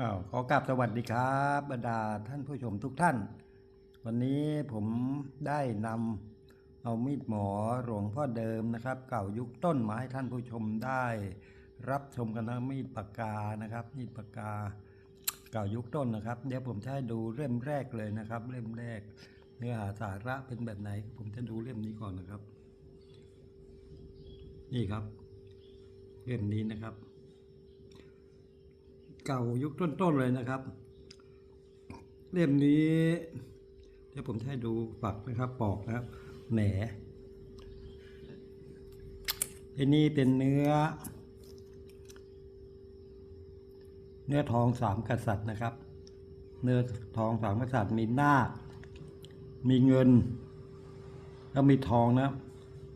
อ้าวขอกราบสวัสดีครับบรรดาท่านผู้ชมทุกท่าน วันนี้ผมได้นำเอามีดหมอหลวงพ่อเดิมนะครับ เก่ายุคต้นมาให้ท่านผู้ชมได้ รับชมกันนะมีดปากกานะครับ มีดปากกา เก่ายุคต้นนะครับ เดี๋ยวผมจะให้ดูเล่มแรกเลยนะครับ เล่มแรก เนื้อหาสาระเป็นแบบไหน ผมจะดูเล่มนี้ก่อนนะครับ นี่ครับเล่มนี้นะครับ เก่ายุคต้นๆเลยนะครับ เล่มนี้ เดี๋ยวผมจะให้ดูฝักนะครับปอกนะครับแหนอันนี้เป็นเนื้อ เนื้อทองสามกษัตริย์นะครับ เนื้อทองสามกษัตริย์มีหน้า มีเงิน แล้วมีทองนะครับ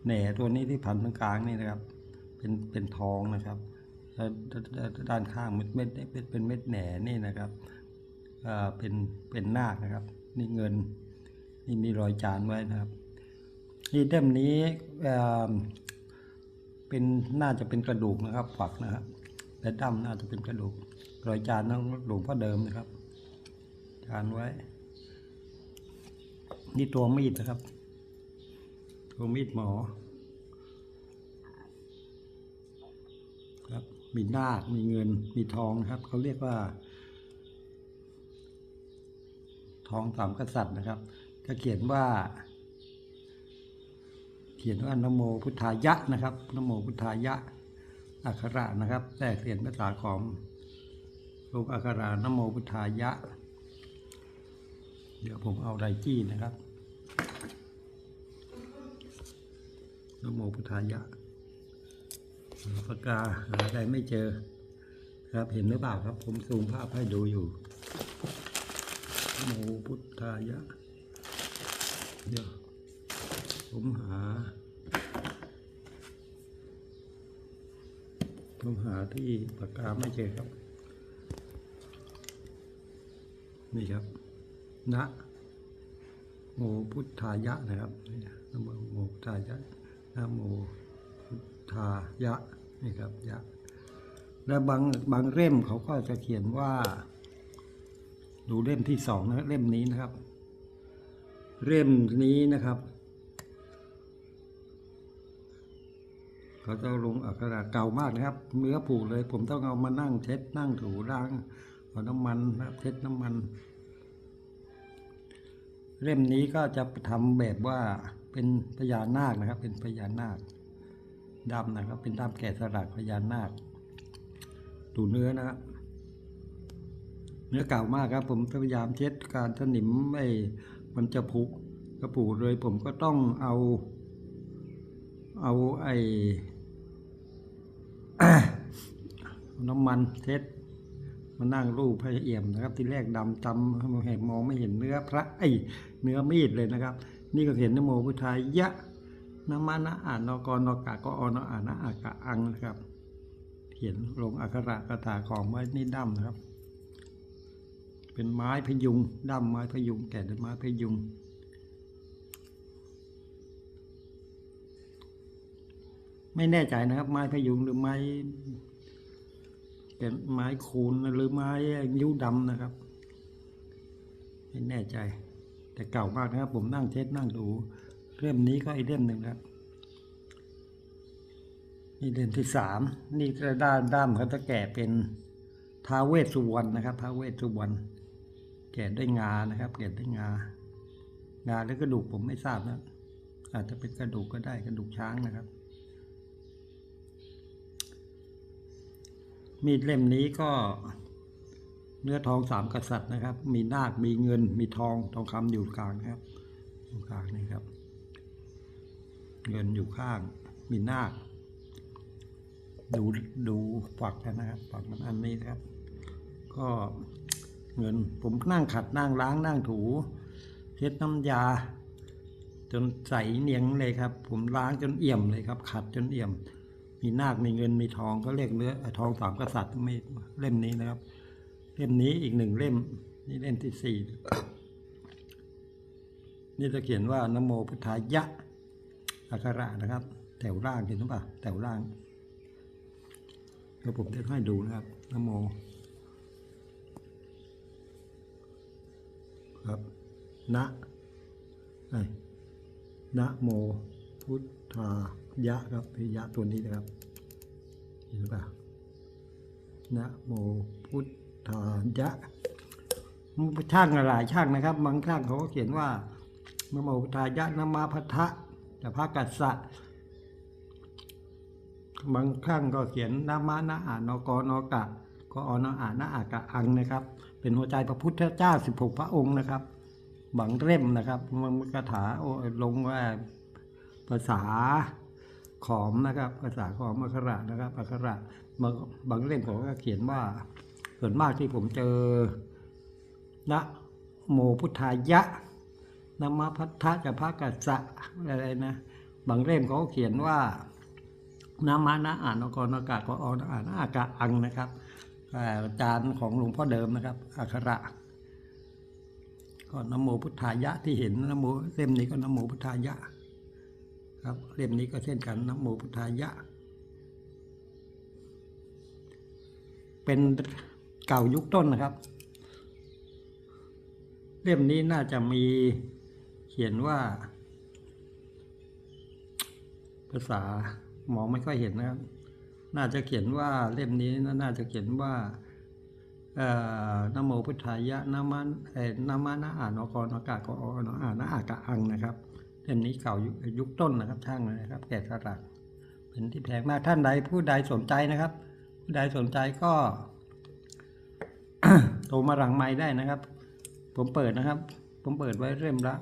แหน่ตัวนี้ที่พันตรงกลางนี่นะครับ เป็นเป็นทองนะครับ ด้านข้างเม็ดเม็ดเป็นเม็ดแหน่นี่นะครับเป็นเป็นนาคนะครับ นี่เงินนี่มีรอยจานไว้นะครับนี่เล่มนี้เป็นน่าจะเป็นกระดูกนะครับฝักนะครับแต่ดำน่าจะเป็นกระดูก รอยจานของหลวงพ่อเดิมนะครับ จานไว้ นี่ตัวมีดนะครับ ตัวมีดหมอ ครับ มีนาค มีเงิน มีทองนะครับ เขาเรียกว่า ทองสามกษัตริย์นะครับ ก็เขียนว่า เขียนว่านโมพุทธายะนะครับนโมพุทธายะ อักขระนะครับ แต่เขียนภาษาของลงอักขระนโมพุทธายะ เดี๋ยวผมเอาไดจี้นะครับนโมพุทธายะ ปากกาหาอะไรไม่เจอ ครับเห็นหรือเปล่าครับ ผมซูมภาพให้ดูอยู่โมพุทธายะ เดี๋ยว ผมหา ผมหาที่ปากกาไม่เจอครับ นี่ครับ นะโมพุทธายะนะครับนี่นะโมพุทธายะนะโม ทายะนี่ครับยะและบางบางเล่มเขาก็จะเขียนว่า ดูเล่มที่สองนะเล่มนี้นะครับ เล่มนี้นะครับ เขาจะลงอักขระเก่ามากนะครับ เนื้อผูเลย ผมต้องเอามานั่งเช็ดนั่งถูล้างเอาน้ำมันนะครับเช็ดน้ำมัน เล่มนี้ก็จะทำแบบว่าเป็นพญานาคนะครับ เป็นพญานาค ดำนะครับ เป็นดำแกะสลักพญานาค ดูเนื้อนะครับเนื้อเก่ามากครับ ผมพยายามเช็ดการสนิมไอ้มันจะผุกระปูเลยผมก็ต้องเอา เอาไอ้น้ำมันเช็ดมานั่งรูปให้เอี่ยมนะครับ ที่แรกดำจำเห็นมองไม่เห็นเนื้อพระไอ้เนื้อมีดเลยนะครับ นี่ก็เห็นนโมพุทธายะ นามานะอ่านนกรนกะก็อนอ่านนะอากะอังนะครับ เขียนลงอักขระคาถาของไว้นี่ด้ำนะครับ เป็นไม้พยุงด้ำไม้พยุงแก่ด้วยไม้พยุงไม่แน่ใจนะครับ ไม้พยุงหรือไม้เป็นไม้คูนหรือไม้ยิ้วดำนะครับ ไม่แน่ใจ แต่เก่ามากนะครับ ผมนั่งเช็ดนั่งดู เล่มนี้ก็อีกเล่มหนึ่งครับนี่เล่มที่สามนี่กระด้านด้ามเขาจะแกะเป็นท้าเวสสุวรรณนะครับท้าเวสสุวรรณแกะด้วยงานะครับ แกะด้วยงางาหรือกระดูกผมไม่ทราบนะอาจจะเป็นกระดูกก็ได้กระดูกช้างนะครับ มีดเล่มนี้ก็เนื้อทองสามกษัตริย์นะครับ มีนาค มีเงิน มีทอง ทองคำอยู่กลางนะครับอยู่กลางนี่ครับ เงินอยู่ข้าง มีนาคดูดูฝักนนะครับฝักมันอันนี้นะครับ ก็เงินผมนั่งขัดนั่งล้างนั่งถูเช็ดน้ำยา จนใสเนียงเลยครับ ผมล้างจนเอี่ยมเลยครับ ขัดจนเอี่ยม มีนาคมีเงินมีทองก็เรียกเนื้อทองสามกษัตริย์ไม่เล่มนี้นะครับ เล่มนี้อีกหนึ่งเล่ม นี่เล่มที่สี่นี่จะเขียนว่านโมพุทธายะ อักขระนะครับ แถวล่างเห็นหรือเปล่าแถวล่างเดี๋ยวผมจะให้ดูนะครับนโมครับนะไอนะโมพุทธายะครับคือยะตัวนี้นะครับเห็นป่ะนะโมพุทธายะช่างหลายช่างนะครับ บางช่างเขาก็เขียนว่านะโมพุทธายะนมาพัทธะ แต่พระกัสสะบางครั้งก็เขียนนามานะอานกอนกะก็อนอานะอากะอังนะครับ เป็นหัวใจพระพุทธเจ้า16พระองค์นะครับบางเล่มนะครับมันคาถาโอ้ลงว่าภาษาขอมนะครับ ภาษาขอมอักขระนะครับอักขระบางบางเล่มเขาก็เขียนว่าส่วนมากที่ผมเจอนะโมพุทธายะ นมาพัทธะจะพระกัสสะอะไรนะบางเล่มเขาก็เขียนว่านามานะอ่านอกรอากาศก็ออนอ่านอากาอังนะครับอ่าจารย์ของหลวงพ่อเดิมนะครับอักขระก็นโมพุทธายะที่เห็นนโมเล่มนี้ก็นโมพุทธายะ ครับเล่มนี้ก็เช่นกันนโมพุทธายะ เป็นเก่ายุคต้นนะครับ เล่มนี้น่าจะมี เขียนว่า ภาษามองไม่ค่อยเห็นนะครับ น่าจะเขียนว่าเล่มนี้น่าจะเขียนว่าเอ่อนโมพุทธายะนามันเอ่อนามานะอ่านอกรอากาศกออนอ่านนะอากะอังนะครับเล่มนี้เก่ายุคต้นนะครับช่างเลยนะครับ แกะสลักเป็นที่แพงมากท่านใดผู้ใดสนใจนะครับ ผู้ใดสนใจก็โทรมาหลังไม้ได้นะครับ ผมเปิดนะครับ ผมเปิดไว้เล่มละ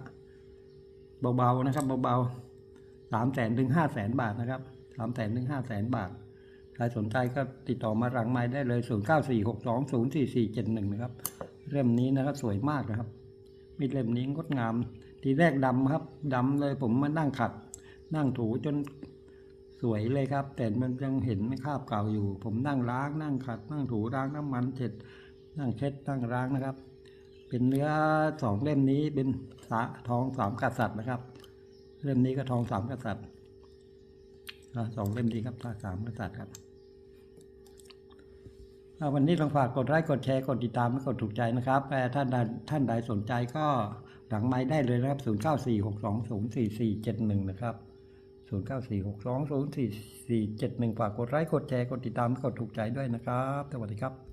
เบาๆนะครับเบาๆสามแสนถึงห้าแสนบาทนะครับสามแสนถึงห้าแสนบาทใครสนใจก็ติดต่อมาหลังไม้ได้เลยศูนย์เก้าสี่หกสองศูนย์สี่สี่เจ็ดหนึ่งนะครับ เล่มนี้นะครับสวยมากนะครับ มีดเล่มนี้งดงาม ทีแรกดำครับดำเลยผมมานั่งขัด นั่งถูจนสวยเลยครับ แต่มันยังเห็นไม่คาบเก่าอยู่ ผมนั่งล้างนั่งขัด นั่งถูล้างน้ำมันเสร็จนั่งเช็ดนั่งล้างนะครับ เป็นเนื้อสองเล่มนี้เป็นสาทองสามกษัตริย์นะครับ เล่มนี้ก็ทองสามกษัตริย์อะสองเล่มนี้ครับทองสามกษัตริย์ครับวันนี้ลองฝากกดไลค์กดแชร์กดติดตามและกดถูกใจนะครับแต่ท่านใดท่านใดสนใจก็หลังไม้ได้เลยนะครับ 0 9 4 6 2 0 4 4 7 1 นะครับ 0 9 4 6 2 0 4 4 7 1 ฝากกดไลค์กดแชร์กดติดตามและกดถูกใจด้วยนะครับ สวัสดีครับ